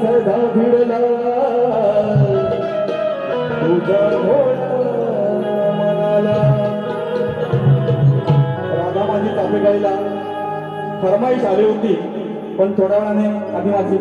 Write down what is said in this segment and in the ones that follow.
सदा भिडला तुझा फरमाईश आली होती पण थोड्या वेळाने आम्ही माझी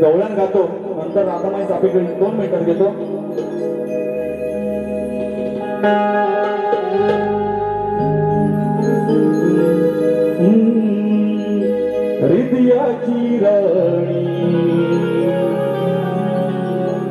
गवळण गातो नंतर राधामाई तापेगाई दोन मिनिटात घेतो. हृदयाची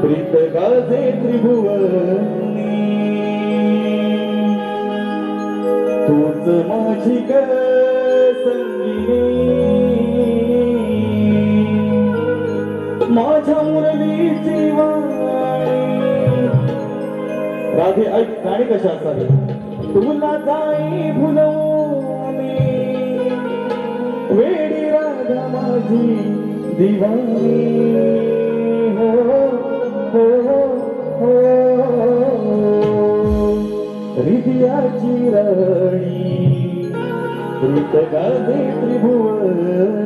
प्रीत गाजे त्रिभुवनी. तूच माझी ग संगिनी. माझ्या मुरलीची वाणी. राधे ऐक गाणी कशा असावी तुला जाई भुलवू दिवाणी हो हो हो हृदयाची राणी ऋत गाजे त्रिभुवनी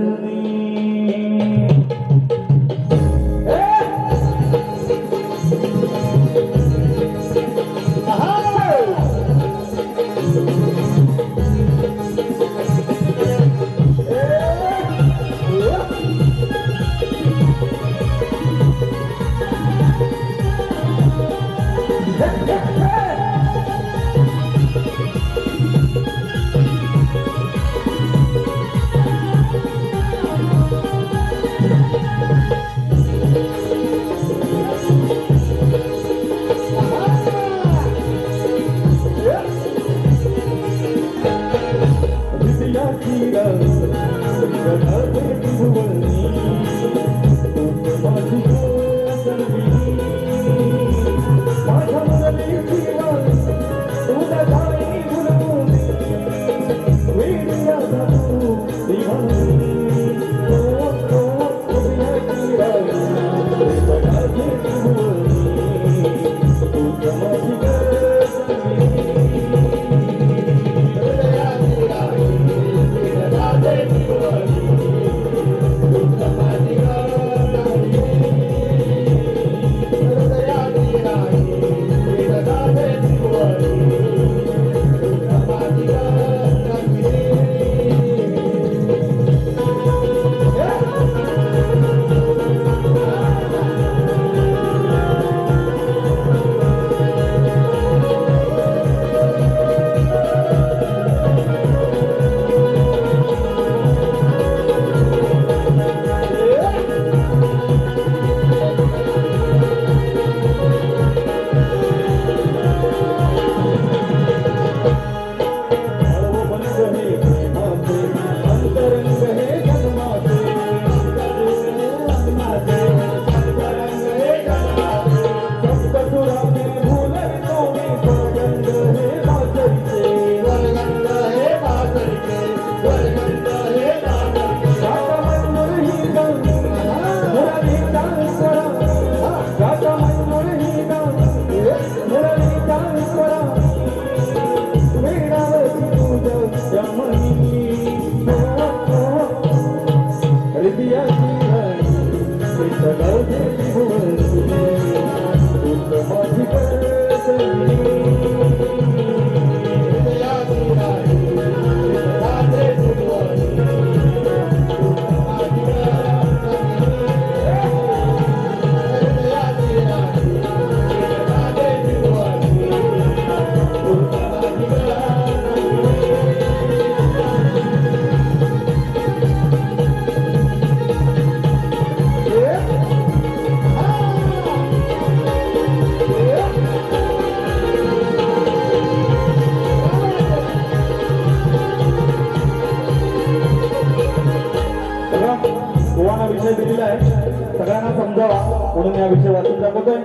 म्हणून या विषय वाचून दाखवतोय